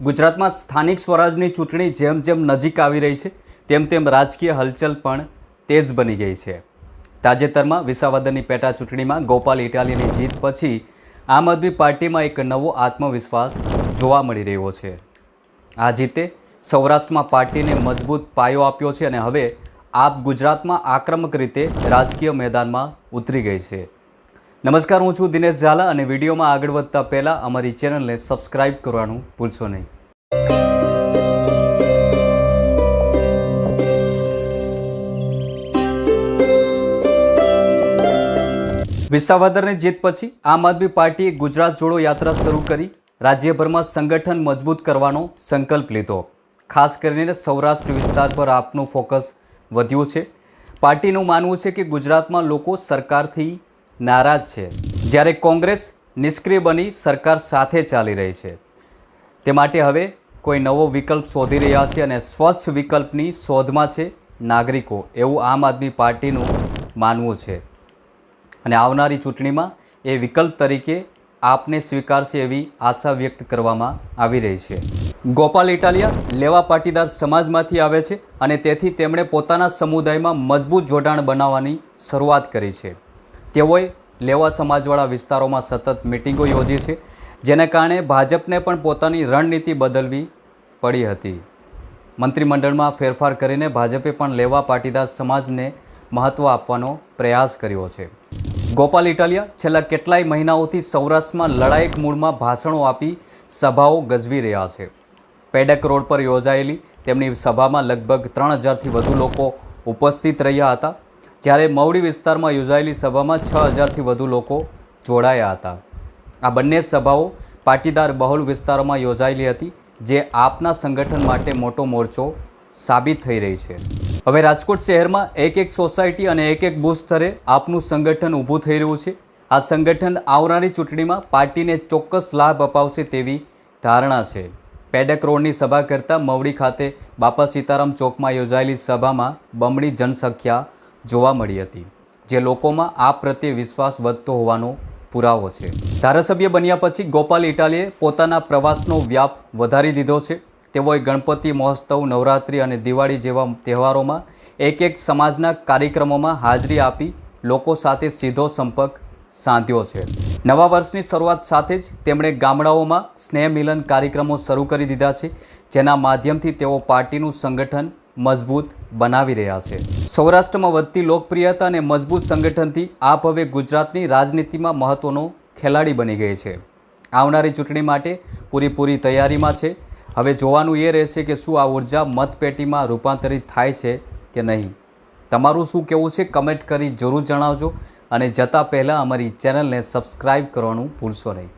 ગુજરાતમાં સ્થાનિક સ્વરાજની ચૂંટણી જેમ જેમ નજીક આવી રહી છે, તેમ તેમ રાજકીય હલચલ પણ તેજ બની ગઈ છે. તાજેતરમાં વિસાવદરની પેટા ચૂંટણીમાં ગોપાલ ઇટાલીની જીત પછી આમ આદમી પાર્ટીમાં એક નવો આત્મવિશ્વાસ જોવા મળી રહ્યો છે. આ જીતે સૌરાષ્ટ્રમાં પાર્ટીને મજબૂત પાયો આપ્યો છે અને હવે આપ ગુજરાતમાં આક્રમક રીતે રાજકીય મેદાનમાં ઉતરી ગઈ છે. નમસ્કાર, હું છું દિનેશ ઝાલા અને વિડીયોમાં આગળ વધતા પહેલાં અમારી ચેનલને સબસ્ક્રાઇબ કરવાનું ભૂલશો નહીં. વિસાવદરની જીત પછી આમ આદમી પાર્ટીએ ગુજરાત જોડો યાત્રા શરૂ કરી, રાજ્યભરમાં સંગઠન મજબૂત કરવાનો સંકલ્પ લીધો. ખાસ કરીને સૌરાષ્ટ્ર વિસ્તાર પર આપનું ફોકસ વધ્યું છે. પાર્ટીનું માનવું છે કે ગુજરાતમાં લોકો સરકારથી નારાજ છે. જ્યારે કોંગ્રેસ નિષ્ક્રિય બની સરકાર સાથે ચાલી રહી છે. તે માટે હવે કોઈ નવો વિકલ્પ શોધી રહ્યા છે અને સ્વચ્છ વિકલ્પની શોધમાં છે નાગરિકો. એવું આમ આદમી પાર્ટીનું માનવું છે. અને આવનારી ચૂંટણીમાં એ વિકલ્પ તરીકે આપને સ્વીકારશે એવી આશા વ્યક્ત કરવામાં આવી રહી છે. ગોપાલ ઇટાલિયા લેવા પાટીદાર સમાજમાંથી આવે છે અને તેથી તેમણે પોતાના સમુદાયમાં મજબૂત જોડાણ બનાવવાની શરૂઆત કરી છે. તેઓએ લેવા સમાજવાળા વિસ્તારોમાં સતત મિટિંગો યોજી છે, જેને કારણે ભાજપને પણ પોતાની રણનીતિ બદલવી પડી હતી. મંત્રીમંડળમાં ફેરફાર કરીને ભાજપે પણ લેવા પાટીદાર સમાજને મહત્ત્વ આપવાનો પ્રયાસ કર્યો છે. ગોપાલ ઇટાલિયા છેલ્લા કેટલાય મહિનાઓથી સૌરાષ્ટ્રમાં લડાયક મૂળમાં ભાષણો આપી સભાઓ ગજવી રહ્યા છે. પેડક રોડ પર યોજાયેલી તેમની સભામાં લગભગ ત્રણ હજારથી વધુ લોકો ઉપસ્થિત રહ્યા હતા. જ્યારે મવડી વિસ્તારમાં યોજાયેલી સભામાં છ હજારથી વધુ લોકો જોડાયા હતા. આ બંને સભાઓ પાટીદાર બહુલ વિસ્તારોમાં યોજાયેલી હતી, જે આપના સંગઠન માટે મોટો મોરચો સાબિત થઈ રહી છે. હવે રાજકોટ શહેરમાં એક એક સોસાયટી અને એક એક બુથ સ્તરે આપનું સંગઠન ઊભું થઈ રહ્યું છે. આ સંગઠન આવનારી ચૂંટણીમાં પાર્ટીને ચોક્કસ લાભ અપાવશે તેવી ધારણા છે. પેડક રોડની સભા કરતાં મવડી ખાતે બાપા સીતારામ ચોકમાં યોજાયેલી સભામાં બમણી જનસંખ્યા જોવા મળી હતી, જે લોકોમાં આ પ્રત્યે વિશ્વાસ વધતો હોવાનો પુરાવો છે. ધારાસભ્ય બન્યા પછી ગોપાલ ઇટાલીએ પોતાના પ્રવાસનો વ્યાપ વધારી દીધો છે. તેઓએ ગણપતિ મહોત્સવ, નવરાત્રિ અને દિવાળી જેવા તહેવારોમાં એક એક સમાજના કાર્યક્રમોમાં હાજરી આપી લોકો સાથે સીધો સંપર્ક સાધ્યો છે. નવા વર્ષની શરૂઆત સાથે જ તેમણે ગામડાઓમાં સ્નેહ મિલન કાર્યક્રમો શરૂ કરી દીધા છે, જેના માધ્યમથી તેઓ પાર્ટીનું સંગઠન મજબૂત બનાવી રહ્યા છે. સૌરાષ્ટ્રમાં વધતી લોકપ્રિયતા અને મજબૂત સંગઠનથી આપ હવે ગુજરાતની રાજનીતિમાં મહત્ત્વનો ખેલાડી બની ગઈ છે. આવનારી ચૂંટણી માટે પૂરીપૂરી તૈયારીમાં છે. હવે જોવાનું એ રહેશે કે શું આ ઊર્જા મતપેટીમાં રૂપાંતરિત થાય છે કે નહીં. તમારું શું કહેવું છે કમેન્ટ કરી જરૂર જણાવજો અને જતાં પહેલાં અમારી ચેનલને સબસ્ક્રાઈબ કરવાનું ભૂલશો નહીં.